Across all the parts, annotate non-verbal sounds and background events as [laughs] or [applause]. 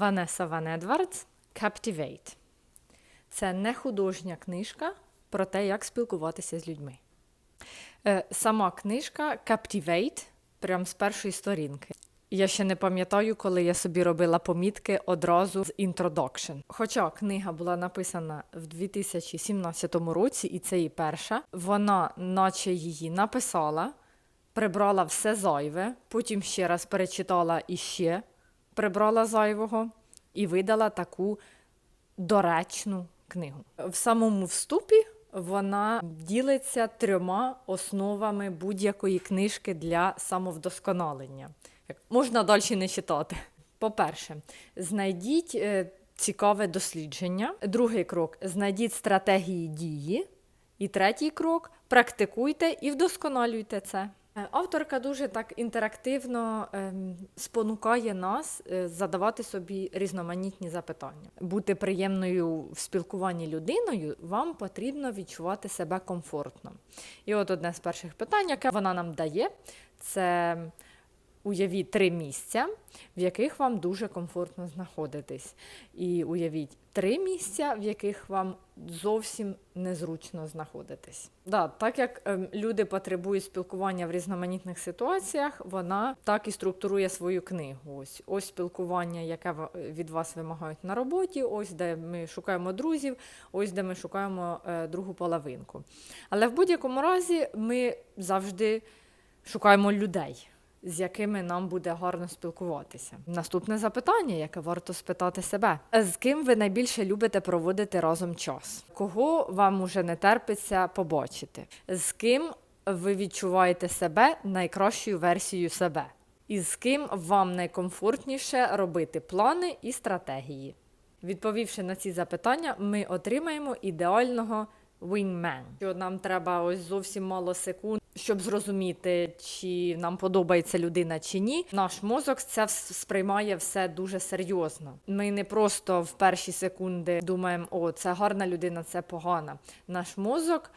Ванеса Ван Едвардс Captivate. Це не художня книжка про те, як спілкуватися з людьми. Е, Сама книжка Captivate, прям з першої сторінки. Я ще не пам'ятаю, коли я собі робила помітки одразу з introduction. Хоча книга була написана в 2017 році, і це її перша, вона, наче її написала, прибрала все зайве, потім ще раз перечитала і ще прибрала зайвого і видала таку доречну книгу. В самому вступі вона ділиться трьома основами будь-якої книжки для самовдосконалення. Можна далі не читати. По-перше, знайдіть е, цікаве дослідження. Другий крок знайдіть стратегії дії. І третій крок практикуйте і вдосконалюйте це. Е, Авторка дуже так інтерактивно ем, спонукає нас е, задавати собі різноманітні запитання. Бути приємною в спілкуванні людиною вам потрібно відчувати себе комфортно. І от одне з перших питань, яке вона нам дає, це уявіть три місця, в яких вам дуже комфортно знаходитись. І уявіть три місця, в яких вам зовсім незручно знаходитись. Да, так як ем, люди потребують спілкування в різноманітних ситуаціях, вона так і структурує свою книгу. Ось ось спілкування, яке від вас вимагають на роботі, ось де ми шукаємо друзів, ось де ми шукаємо е, другу половинку. Але в будь-якому разі ми завжди шукаємо людей. З якими нам буде гарно спілкуватися. Наступне запитання, яке варто спитати себе: з ким ви найбільше любите проводити разом час? Кого вам уже не терпиться побачити? З ким ви відчуваєте себе найкращою версією себе? І з ким вам найкомфортніше робити плани і стратегії? Відповівши на ці запитання, ми отримаємо ідеального wingman. Що нам треба ось зовсім мало секунд, щоб зрозуміти, чи нам подобається людина чи ні. Наш мозок це сприймає все дуже серйозно. Ми не просто в перші секунди думаємо, о, це гарна людина, це погана. Наш мозок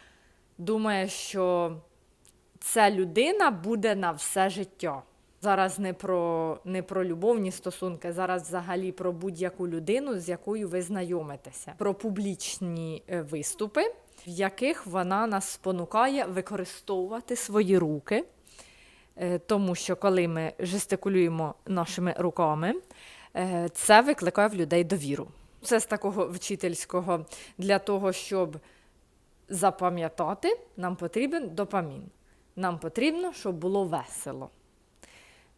думає, що ця людина буде на все життя. Зараз не про, не про любовні стосунки, зараз взагалі про будь-яку людину, з якою ви знайомитеся, про публічні е, виступи, в яких вона нас спонукає використовувати свої руки. Е, Тому що коли ми жестикулюємо нашими руками, е, це викликає в людей довіру. Це з такого вчительського для того, щоб запам'ятати, нам потрібен допамін. Нам потрібно, щоб було весело.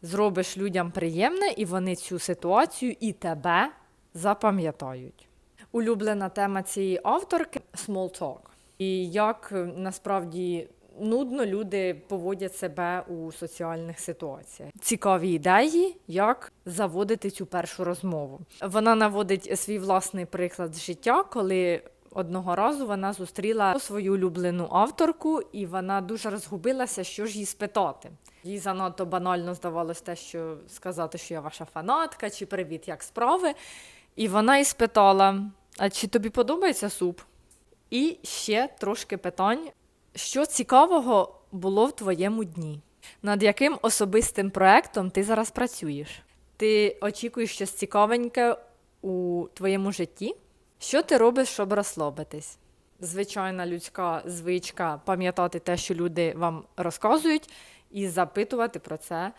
Зробиш людям приємне, і вони цю ситуацію і тебе запам'ятають. Улюблена тема цієї авторки small talk. І як е, насправді нудно люди поводять себе у соціальних ситуаціях. Цікаві ідеї, як заводити цю першу розмову. Вона наводить свій власний приклад з життя, коли одного разу вона зустріла свою улюблену авторку, і вона дуже розгубилася, що ж їй спитати. Їй занадто банально здавалось те, що сказати, що я ваша фанатка, чи привіт, як справи. І вона і спитала: А чи тобі подобається суп? І ще трошки питань, що цікавого було в твоєму дні? Над яким особистим проектом ти зараз працюєш? Ти очікуєш щось цікавеньке у твоєму житті? Що ти робиш, щоб розслабитись? Звичайна людська звичка пам'ятати те, що люди вам розказують, і запитувати про це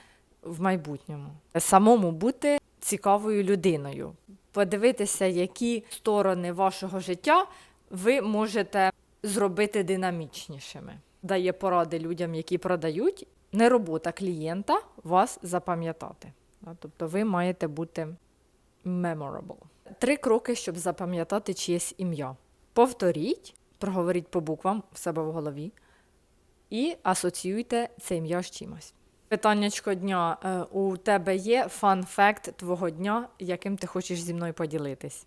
в майбутньому. Самому бути цікавою людиною, подивитися, які сторони вашого життя ви можете зробити динамічнішими. Дає поради людям, які продають. Не робота клієнта вас запам'ятати. Тобто ви маєте бути memorable. Три кроки, щоб запам'ятати чиєсь ім'я. Повторіть, проговоріть по буквам в себе в голові і асоціюйте це ім'я з чимось. Питаннячко дня. Е, У тебе є фан-факт твого дня, яким ти хочеш зі мною поділитись?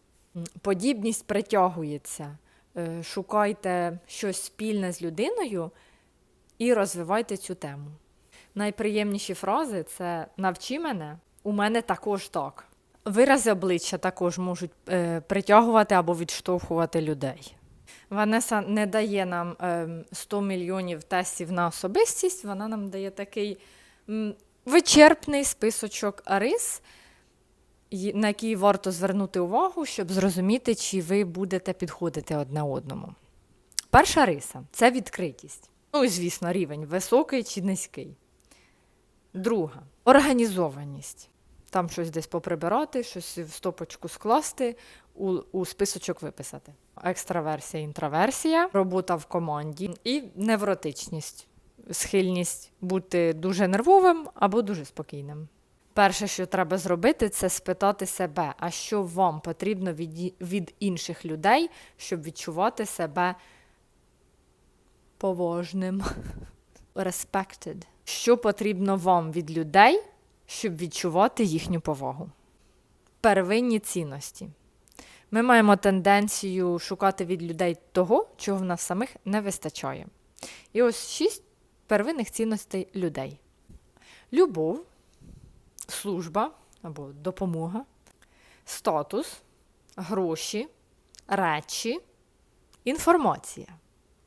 Подібність притягується. Е, Шукайте щось спільне з людиною і розвивайте цю тему. Найприємніші фрази це навчи мене, у мене також так. Вирази обличчя також можуть е, притягувати або відштовхувати людей. Ванеса не дає нам ем, 100 мільйонів тестів на особистість, вона нам дає такий вичерпний списочок рис, на які варто звернути увагу, щоб зрозуміти, чи ви будете підходити одне одному. Перша риса це відкритість. Ну звісно, рівень високий чи низький. Друга організованість. Там щось десь поприбирати, щось в стопочку скласти, у, у списочок виписати. Екстраверсія, інтроверсія, робота в команді і невротичність, схильність бути дуже нервовим або дуже спокійним. Перше, що треба зробити, це спитати себе, а що вам потрібно від, від інших людей, щоб відчувати себе поважним. [laughs] Respected. Що потрібно вам від людей, щоб відчувати їхню повагу? Первинні цінності. Ми маємо тенденцію шукати від людей того, чого в нас самих не вистачає. І ось шість первинних цінностей людей: любов, служба або допомога, статус, гроші, речі, інформація.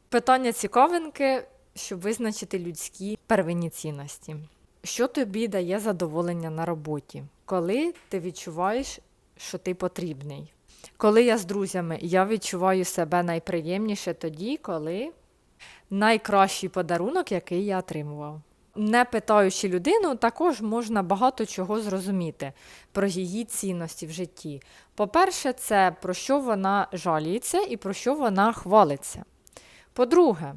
Питання цікавинки, щоб визначити людські первинні цінності. Що тобі дає задоволення на роботі? Коли ти відчуваєш, що ти потрібний? Коли я з друзями, я відчуваю себе найприємніше тоді, коли найкращий подарунок, який я отримував. Не питаючи людину, також можна багато чого зрозуміти про її цінності в житті. По-перше, це про що вона жаліється і про що вона хвалиться. По-друге,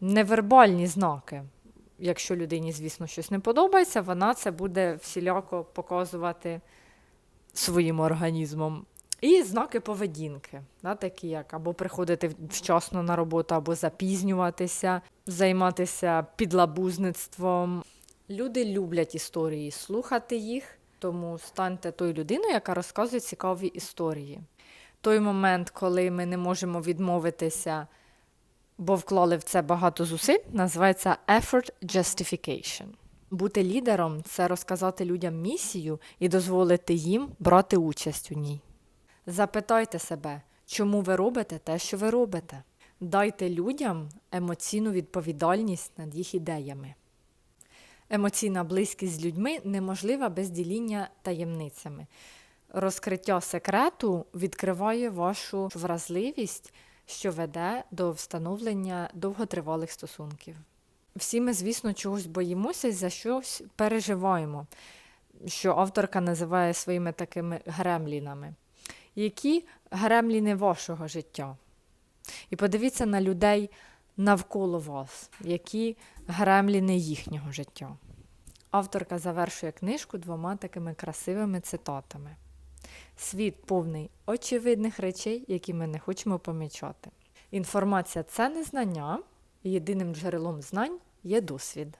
невербальні знаки. Якщо людині, звісно, щось не подобається, вона це буде всіляко показувати своїм організмом. І знаки поведінки, да, такі як або приходити вчасно на роботу, або запізнюватися, займатися підлабузництвом. Люди люблять історії, слухати їх, тому станьте тою людиною, яка розказує цікаві історії. Той момент, коли ми не можемо відмовитися, бо вклали в це багато зусиль, називається effort justification. Бути лідером це розказати людям місію і дозволити їм брати участь у ній. Запитайте себе, чому ви робите те, що ви робите. Дайте людям емоційну відповідальність над їх ідеями. Емоційна близькість з людьми неможлива без діління таємницями. Розкриття секрету відкриває вашу вразливість, що веде до встановлення довготривалих стосунків. Всі ми, звісно, чогось боїмося і за щось переживаємо, що авторка називає своїми такими гремлінами. Які гремліни вашого життя? І подивіться на людей навколо вас, які гремліни їхнього життя. Авторка завершує книжку двома такими красивими цитатами. Світ повний очевидних речей, які ми не хочемо помічати. Інформація це не знання, єдиним джерелом знань є досвід.